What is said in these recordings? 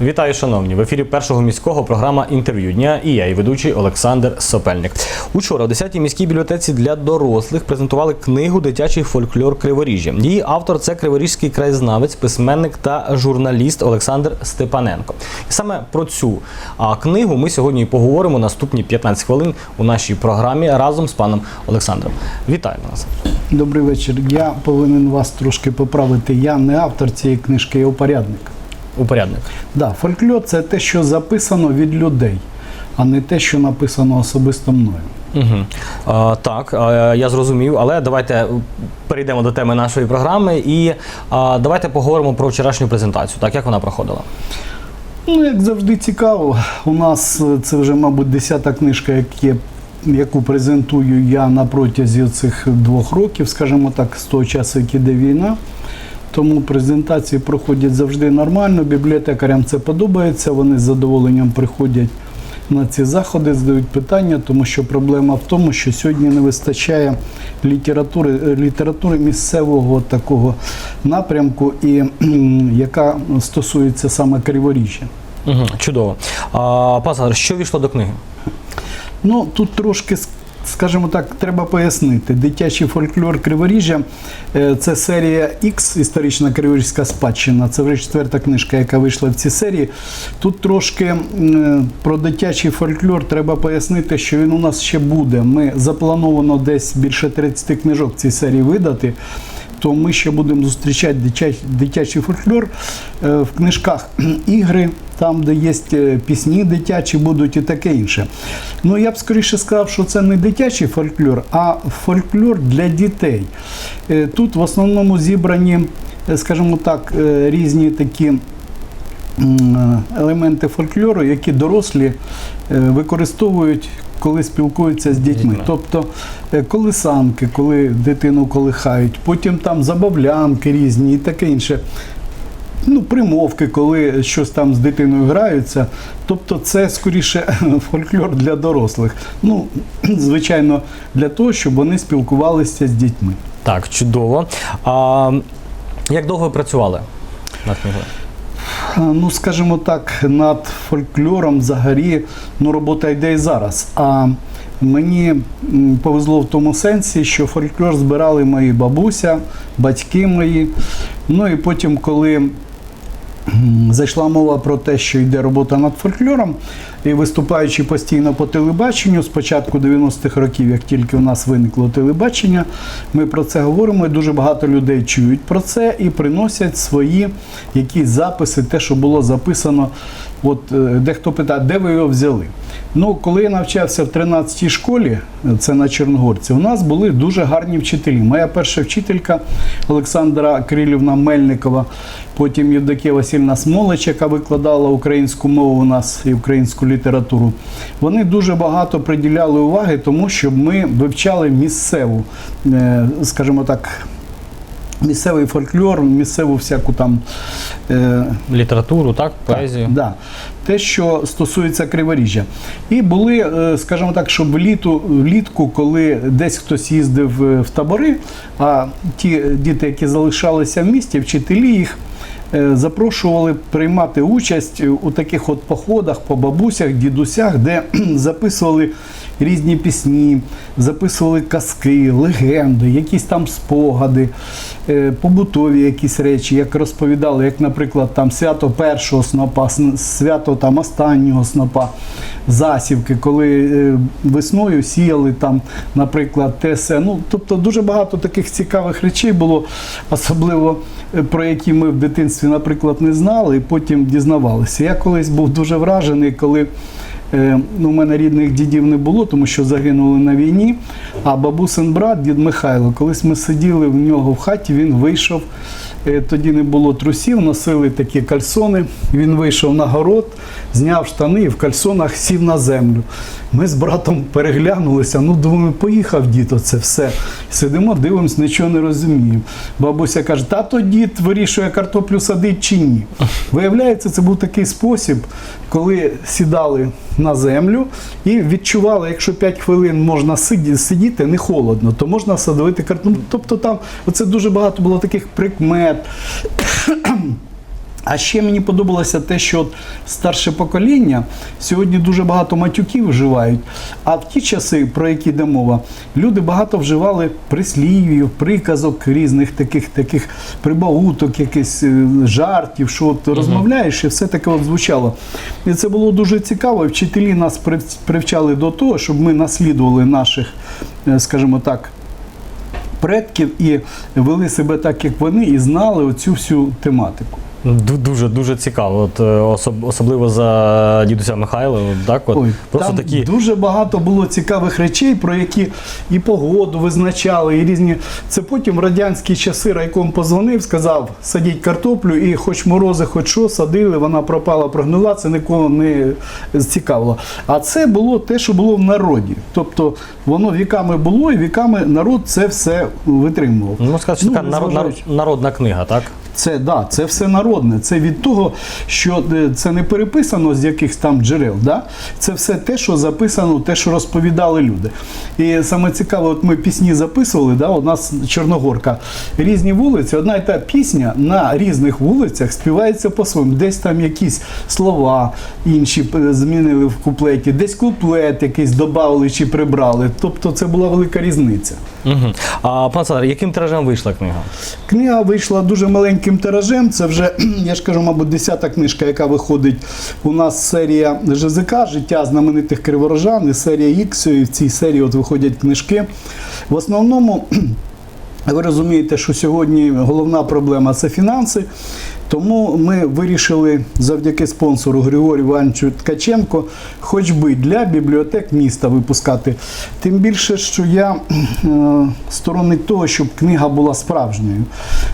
Вітаю, шановні! В ефірі першого міського програма інтерв'ю дня і я, і ведучий Олександр Сопельник. Учора у 10-й міській бібліотеці для дорослих презентували книгу Дитячий фольклор Криворіжжя. Її автор це криворізький краєзнавець, письменник та журналіст Олександр Степаненко. І саме про цю книгу ми сьогодні і поговоримо наступні 15 хвилин у нашій програмі разом з паном Олександром. Вітаю вас! Добрий вечір. Я повинен вас трошки поправити. Я не автор цієї книжки, я упорядник. Упорядник. Да, фольклор це те, що записано від людей, а не те, що написано особисто мною. Угу. А, так, а, я зрозумів, але давайте перейдемо до теми нашої програми і а, давайте поговоримо про вчорашню презентацію. Так, як вона проходила? Ну, як завжди, цікаво. У нас е, це вже, мабуть, десята книжка, які, яку презентую я на протязі цих двох років, скажімо так, з того часу, як іде війна. Тому презентації проходять завжди нормально. Бібліотекарям це подобається. Вони з задоволенням приходять на ці заходи, задають питання, тому що проблема в тому, що сьогодні не вистачає літератури, е, літератури місцевого такого напрямку, і яка стосується саме Криворіжжя. Угу. Чудово. А, пан що війшло до книги? Ну тут трошки скажімо так, треба пояснити. Дитячий фольклор Криворіжжя е, це серія X, історична криворізька спадщина. Це вже четверта книжка, яка вийшла в цій серії. Тут трошки про дитячий фольклор треба пояснити, що він у нас ще буде. Ми заплановано десь більше 30 книжок в цій серії видати. То ми ще будемо зустрічати дитячий, дитячий фольклор е, в книжках ігри, там, де є е, пісні дитячі, будуть і таке інше. Ну я б скоріше сказав, що це не дитячий фольклор, а фольклор для дітей. Е, Тут в основному зібрані, скажімо так, різні такі елементи фольклору, які дорослі використовують, коли спілкуються з дітьми. Тобто е, колисанки, коли дитину колихають, потім там забавлянки різні і таке інше. Ну, примовки, коли щось там з дитиною граються. Тобто це скоріше фольклор для дорослих. Ну, звичайно, для того, щоб вони спілкувалися з дітьми. Так, чудово. А, як довго ви працювали над книгою? А, Ну, скажімо так, над фольклором взагалі ну, робота йде і зараз. А мені повезло в тому сенсі, що фольклор збирали мої бабуся, батьки мої. Ну і потім, коли зайшла мова про те, що йде робота над фольклором, і виступаючи постійно по телебаченню з початку 90-х років, як тільки у нас виникло телебачення, ми про це говоримо, і дуже багато людей чують про це і приносять свої якісь записи, те, що було записано. От е, дехто питає, де ви його взяли? Ну, коли я навчався в 13-й школі, це на Чорногорці, у нас були дуже гарні вчителі. Моя перша вчителька Олександра Кирилівна Мельникова, потім Євдокія Васильівна Смолич, яка викладала українську мову у нас і українську літературу. Вони дуже багато приділяли уваги тому, щоб ми вивчали місцеву, е, скажімо так, місцевий фольклор, місцеву всяку там. е, Літературу, так, поезію? так, да. Те, що стосується Криворіжжя. І були, е, скажімо так, щоб вліту, влітку, коли десь хтось їздив е, в табори, а ті діти, які залишалися в місті, вчителі їх е, запрошували приймати участь у таких от походах по бабусях, дідусях, де записували різні пісні, записували казки, легенди, якісь там спогади, е, побутові якісь речі, як розповідали, як, наприклад, там свято першого снопа, свято там останнього снопа, засівки, коли е, весною сіяли там, наприклад, те се. Ну, тобто дуже багато таких цікавих речей було, особливо е, про які ми в дитинстві, наприклад, не знали, і потім дізнавалися. Я колись був дуже вражений, коли. Е, Ну, у мене рідних дідів не було, тому що загинули на війні. А бабусин брат, дід Михайло, колись ми сиділи в нього в хаті, він вийшов. е, Тоді не було трусів, носили такі кальсони. Він вийшов на город, зняв штани і в кальсонах сів на землю. Ми з братом переглянулися. Ну, думаю, поїхав дід, оце все. Сидимо, дивимось, нічого не розуміємо. Бабуся каже: тато дід вирішує картоплю садить чи ні. Виявляється, це був такий спосіб, коли сідали на землю і відчували, якщо 5 хвилин можна сидіти, не холодно, то можна садовити картоплю. Тобто там оце дуже багато було таких прикмет. А ще мені подобалося те, що от старше покоління сьогодні дуже багато матюків вживають. А в ті часи, про які йде мова, люди багато вживали прислів'їв, приказок різних таких таких прибауток, якихось е, жартів, що от розмовляєш, і все таке от звучало. І це було дуже цікаво. Вчителі нас прив- привчали до того, щоб ми наслідували наших, е, скажімо так, предків і вели себе так, як вони, і знали оцю всю тематику. Ду- Дуже дуже цікаво. От е, особ- особливо за дідуся Михайла. Так, от Ой, просто там такі. дуже багато було цікавих речей, про які і погоду визначали, і різні. Це потім в радянські часи райком позвонив, сказав, садіть картоплю, і хоч морози, хоч що, садили, вона пропала, прогнила, це нікого не цікавило. А це було те, що було в народі. Тобто воно віками було, і віками народ це все витримував. Ну, сказати, Ну, така народ- народна книга, так? Це да, це все народне. Це від того, що е, це не переписано з якихось там джерел. Да? Це все те, що записано, те, що розповідали люди. І саме цікаве, от ми пісні записували. Да? У нас Чорногорка, різні вулиці. Одна і та пісня на різних вулицях співається по-своєму. Десь там якісь слова інші змінили в куплеті, десь куплет якийсь додали чи прибрали. Тобто це була велика різниця. Угу. А пан Олександр, яким тиражем вийшла книга? Книга вийшла дуже маленьким тиражем. Це вже, я ж кажу, мабуть, десята книжка, яка виходить. У нас серія ЖЗК Життя знаменитих криворожан і серія X, І в цій серії от виходять книжки. В основному. Ви розумієте, що сьогодні головна проблема це фінанси. Тому ми вирішили завдяки спонсору Григорію Івановичу Ткаченко, хоч би для бібліотек міста випускати. Тим більше, що я е, сторонник того, щоб книга була справжньою.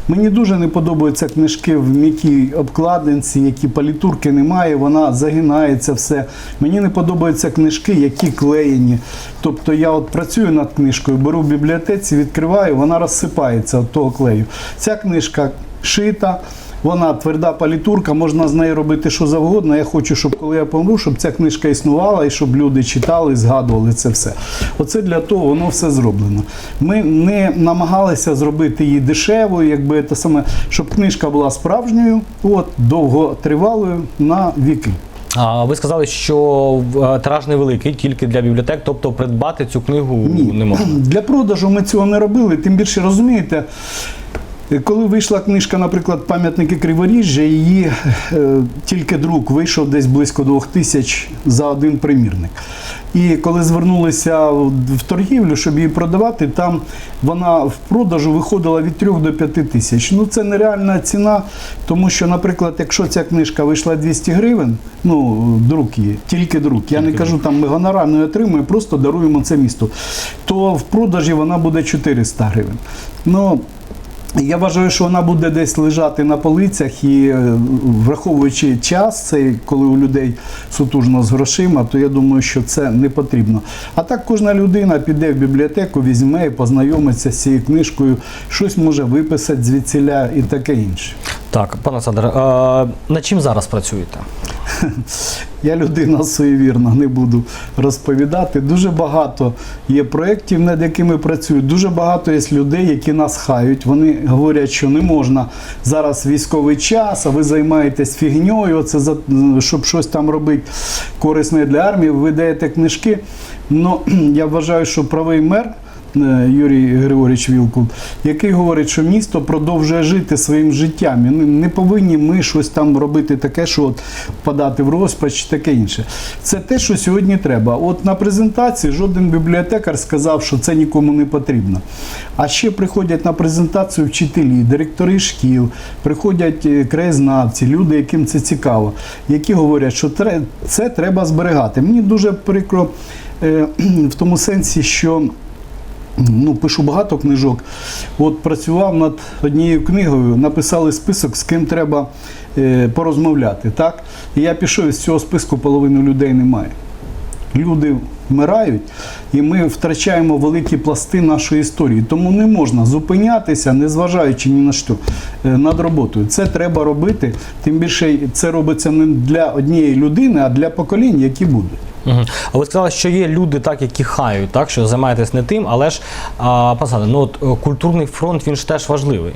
Мені дуже не подобаються книжки в м'якій обкладинці, які палітурки немає, вона загинається все. Мені не подобаються книжки, які клеєні. Тобто я от працюю над книжкою, беру в бібліотеці, відкриваю, вона розсипається від того клею. Ця книжка шита. Вона тверда палітурка, можна з нею робити що завгодно. Я хочу, щоб коли я помру, щоб ця книжка існувала і щоб люди читали, згадували це все. Оце для того воно все зроблено. Ми не намагалися зробити її дешевою, якби це саме, щоб книжка була справжньою, от довготривалою на віки. А ви сказали, що е, тираж невеликий, тільки для бібліотек, тобто придбати цю книгу не можна. Для продажу ми цього не робили. Тим більше розумієте, коли вийшла книжка, наприклад, пам'ятники Криворіжжя, її е, тільки друк вийшов десь близько двох тисяч за один примірник. І коли звернулися в торгівлю, щоб її продавати, там вона в продажу виходила від 3 до 5 тисяч. Ну це нереальна ціна, тому що, наприклад, якщо ця книжка вийшла 200 гривень, ну друк її, тільки друк. Я не кажу, там ми гонорар не отримуємо, просто даруємо це місту. То в продажі вона буде 400 гривень. Ну, я вважаю, що вона буде десь лежати на полицях і е, враховуючи час, цей, коли у людей сутужно з грошима, то я думаю, що це не потрібно. А так кожна людина піде в бібліотеку, візьме і познайомиться з цією книжкою, щось може виписати звідсіля і таке інше. Так, пане Олександр, е, над чим зараз працюєте? Я людина суєвірна, не буду розповідати. Дуже багато є проєктів, над якими працюю. Дуже багато є людей, які нас хають. Вони говорять, що не можна зараз військовий час, а ви займаєтесь фігньою, це за щоб щось там робити корисне для армії. Ви даєте книжки. Ну я вважаю, що правий мер. Е, Юрій Григорійович Вілкул, який говорить, що місто продовжує жити своїм життям. Не повинні ми щось там робити таке, що от впадати в розпач, таке інше. Це те, що сьогодні треба. От на презентації жоден бібліотекар сказав, що це нікому не потрібно. А ще приходять на презентацію вчителі, директори шкіл, приходять е, краєзнавці, люди, яким це цікаво, які говорять, що це треба зберігати. Мені дуже прикро е, в тому сенсі, що ну, пишу багато книжок. От працював над однією книгою, написали список, з ким треба е, порозмовляти. Так? І я пішов із цього списку, половини людей немає. Люди вмирають, і ми втрачаємо великі пласти нашої історії. Тому не можна зупинятися, незважаючи ні на що е, над роботою. Це треба робити. Тим більше це робиться не для однієї людини, а для поколінь, які будуть. Угу. А ви сказали, що є люди, так, які хають, так, що займаєтесь не тим, але ж а, пане ну, от, е, культурний фронт він ж теж важливий.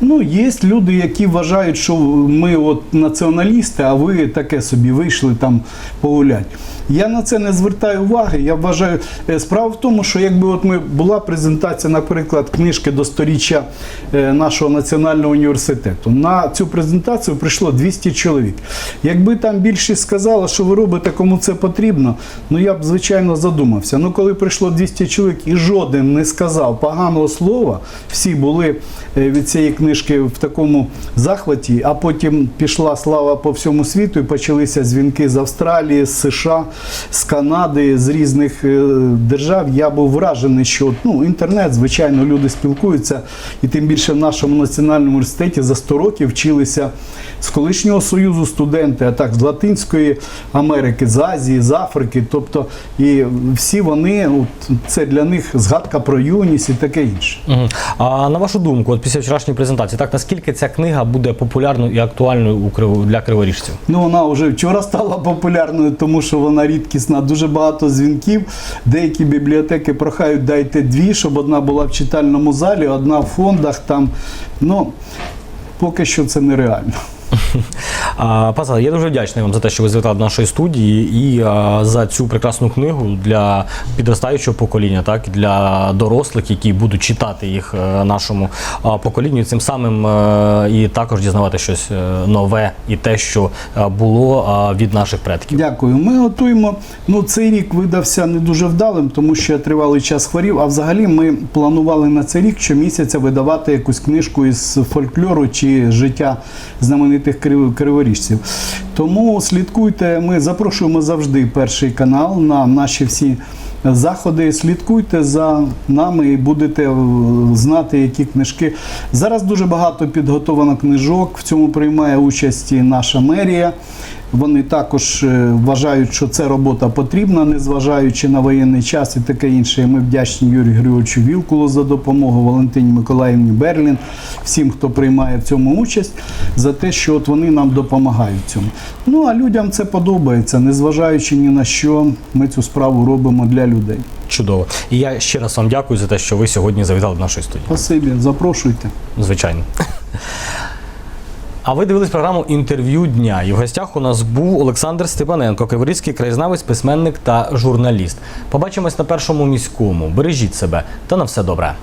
Ну, є люди, які вважають, що ми от націоналісти, а ви таке собі вийшли там погулять. Я на це не звертаю уваги. Я вважаю, е, справа в тому, що якби от ми була презентація, наприклад, книжки до сторіччя е, нашого національного університету. На цю презентацію прийшло 200 чоловік. Якби там більшість сказала, що ви робите, кому це потрібно, ну я б звичайно задумався. Ну коли прийшло 200 чоловік і жоден не сказав поганого слова, всі були е, від цієї книжки в такому захваті, а потім пішла слава по всьому світу і почалися дзвінки з Австралії, з США, з Канади, з різних е, держав. Я був вражений, що ну, інтернет, звичайно, люди спілкуються, і тим більше в нашому національному університеті за 100 років вчилися з колишнього союзу студенти, а так з Латинської Америки, з Азії, з Африки. Тобто, і всі вони, от, це для них згадка про юність і таке інше. А на вашу думку, от після вчорашньої презентації, так наскільки ця книга буде популярною і актуальною для криворіжців? Ну, вона вже вчора стала популярною, тому що вона рідкісна. Дуже багато дзвінків. Деякі бібліотеки прохають дайте дві, щоб одна була в читальному залі, одна в фондах. Там ну поки що це нереально. А, Пазал, я дуже вдячний вам за те, що ви завітали до нашої студії і за цю прекрасну книгу для підростаючого покоління, так для дорослих, які будуть читати їх е, нашому поколінню, цим самим е, і також дізнавати щось е, нове і те, що було від наших предків. Дякую. Ми готуємо. Ну, цей рік видався не дуже вдалим, тому що я тривалий час хворів. А взагалі ми планували на цей рік щомісяця видавати якусь книжку із фольклору чи життя знаменитих крив- криворіжців. Тому слідкуйте. Ми запрошуємо завжди перший канал на наші всі. Заходи, слідкуйте за нами і будете е, знати, які книжки. Зараз дуже багато підготовлено книжок. В цьому приймає участь і наша мерія. Вони також е, вважають, що ця робота потрібна, незважаючи на воєнний час і таке інше. Ми вдячні Юрію Григоровичу Вілкулу за допомогу, Валентині Миколаївні Берлін, всім, хто приймає в цьому участь, за те, що от вони нам допомагають цьому. Ну а людям це подобається, незважаючи ні на що, ми цю справу робимо для людей. Чудово. І я ще раз вам дякую за те, що ви сьогодні завітали до нашої студії. Спасибі, запрошуйте. Звичайно. А ви дивились програму інтерв'ю дня. І в гостях у нас був Олександр Степаненко, криворізький краєзнавець, письменник та журналіст. Побачимось на першому міському. Бережіть себе та на все добре.